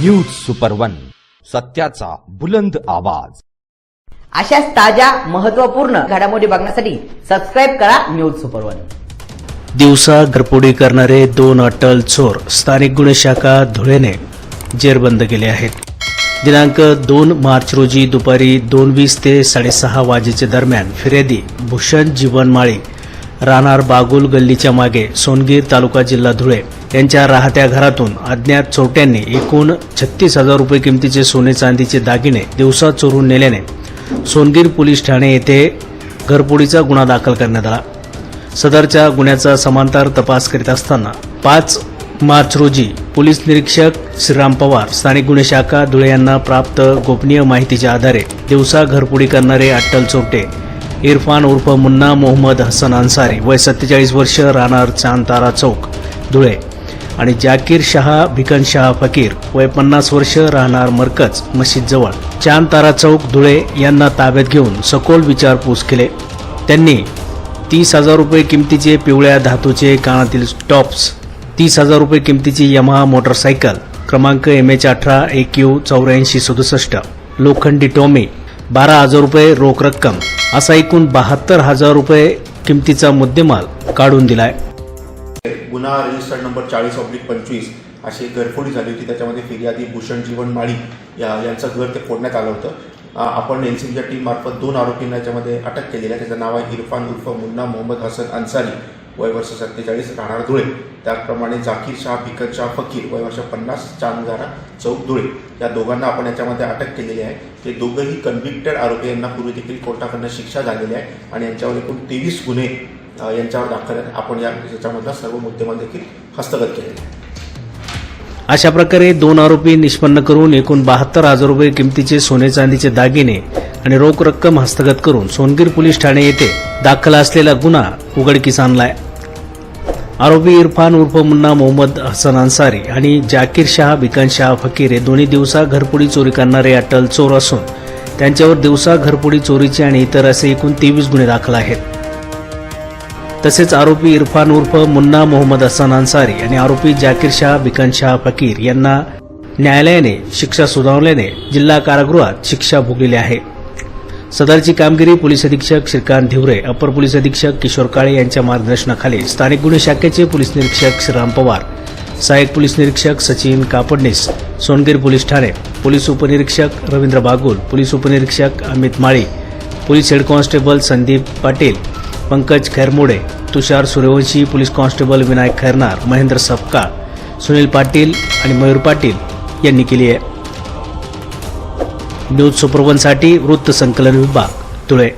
News super one सत्याचा बुलंद आवाज. अशाच ताज्या महत्त्वपूर्ण घडामोडी बघण्यासाठी सबस्क्राईब करा न्यूज सुपर वन दिवसा घरपोडी करणारे दोन अट्टल चोर स्थानिक गुन्हे शाखा धुळेने जेरबंद केले आहेत. दिनांक दोन मार्च रोजी दुपारी दोन वीस ते साडेसहा वाजेच्या दरम्यान फिर्यादी भूषण जीवन माळी राहणार बागुल गल्लीच्या मागे सोनगीर तालुका जिल्हा धुळे यांच्या राहत्या घरातून अज्ञात चोरट्यांनी एकूण छत्तीस हजार रुपये किमतीचे सोने चांदीचे दागिने दिवसा चोरून नेल्याने सोनगीर पोलीस ठाणे येथे घरपोडीचा गुन्हा दाखल करण्यात आला. सदरच्या गुन्ह्याचा समांतर तपास करीत असताना पाच मार्च रोजी पोलीस निरीक्षक श्रीराम पवार स्थानिक गुन्हे शाखा धुळे यांना प्राप्त गोपनीय माहितीच्या आधारे दिवसा घरपुडी करणारे अट्टल चोरटे इरफान उर्फ मुन्ना मोहम्मद हसन अन्सारी वय सत्तेचाळीस वर्ष राहणार चांदतारा चौक धुळे. आणि जाकीर शहा भिकन शहा फकीर वय पन्नास वर्ष राहणार मरकज मशीद जवळ. चौक धुळे यांना ताब्यात घेऊन सखोल विचारपूस केले. त्यांनी तीस हजार रुपये किमतीचे पिवळ्या धातूचे कानातील टॉप्स तीस हजार रुपये किमतीची यमाहा मोटरसायकल क्रमांक एम एच अठरा ए क्यू चौऱ्याऐंशी सदुसष्ट लोखंडी टॉमी बारा हजार रुपये रोख रक्कम. असा एकूण बहात्तर हजार रुपये किमतीचा मुद्देमाल काढून दिलाय. गुन्हा रजिस्टर्ड नंबर चाळीस ऑब्लिक पंचवीस अशी एक घरफोडी झाली होती. त्याच्यामध्ये फिर्यादी भूषण जीवन माळी या यांचं घर ते फोडण्यात आलं होतं. आपण एनसीबीच्या टीम मार्फत दोन आरोपींना याच्यामध्ये अटक केलेली आहे. त्याचं नाव आहे इरफान उर्फ मुन्ना मोहम्मद हसन अन्सारी. वय वर्ष सत्तेचाळीस राहणार धुळे. त्याचप्रमाणे जाकीर शाह भिकर शाह फकीर वय वर्ष पन्नास चांदगारा चौक धुळे. या दोघांना आपण याच्यामध्ये अटक केलेली आहे. ते दोघंही कन्व्हिक्टेड आरोपी यांना पूर्वी देखील कोर्टाकडनं शिक्षा झालेली आहे आणि यांच्यावर एकूण तेवीस गुन्हे यांच्यावर दाखल आपण या याच्यामधला सर्व मुद्देमाल देखील हस्तगत केलेले आहे अशा प्रकारे दोन आरोपी निष्पन्न करून एकूण बहात्तर हजार रुपये किमतीचे सोने चांदीचे दागिने आणि रोख रक्कम हस्तगत करून सोनगीर पोलीस ठाणे येथे दाखल असलेला गुन्हा उघडकीस आणलाय. आरोपी इरफान उर्फ मुन्ना मोहम्मद हसन अन्सारी आणि जाकीर शाह बिकान शाह फकीर हे दोन्ही दिवसा घरपुडी चोरी करणारे अटल चोर असून त्यांच्यावर दिवसा घरपुडी चोरीचे आणि इतर असे एकूण तेवीस गुन्हे दाखल आहेत. तसेच आरोपी इरफान उर्फ मुन्ना मोहम्मद हसन अन्सारी आणि आरोपी जाकीर शाह बिकन शाह फकीर यांना न्यायालयाने शिक्षा सुनावल्याने जिल्हा कारागृहात शिक्षा भोगलेली आहे. सदरची कामगिरी पोलीस अधीक्षक श्रीकांत धिवरे अपर पोलीस अधीक्षक किशोर काळे यांच्या मार्गदर्शनाखाली स्थानिक गुन्हे शाखेचे पोलीस निरीक्षक श्रीराम पवार सहाय्यक पोलीस निरीक्षक सचिन कापडनीस सोनगीर पोलीस ठाणे पोलीस उपनिरीक्षक रवींद्र बागुल पोलीस उपनिरीक्षक Amit Mali police head constable Sandeep Patil Pankaj Khairmode Tushar Suryavanshi police constable Vinayak Khairnar Mahendra Sapkal Sunil Patil आणि मयूर पाटील यांनी केली आहे. न्यूज सुपरवनसाठी वृत्त संकलन विभाग धुळे.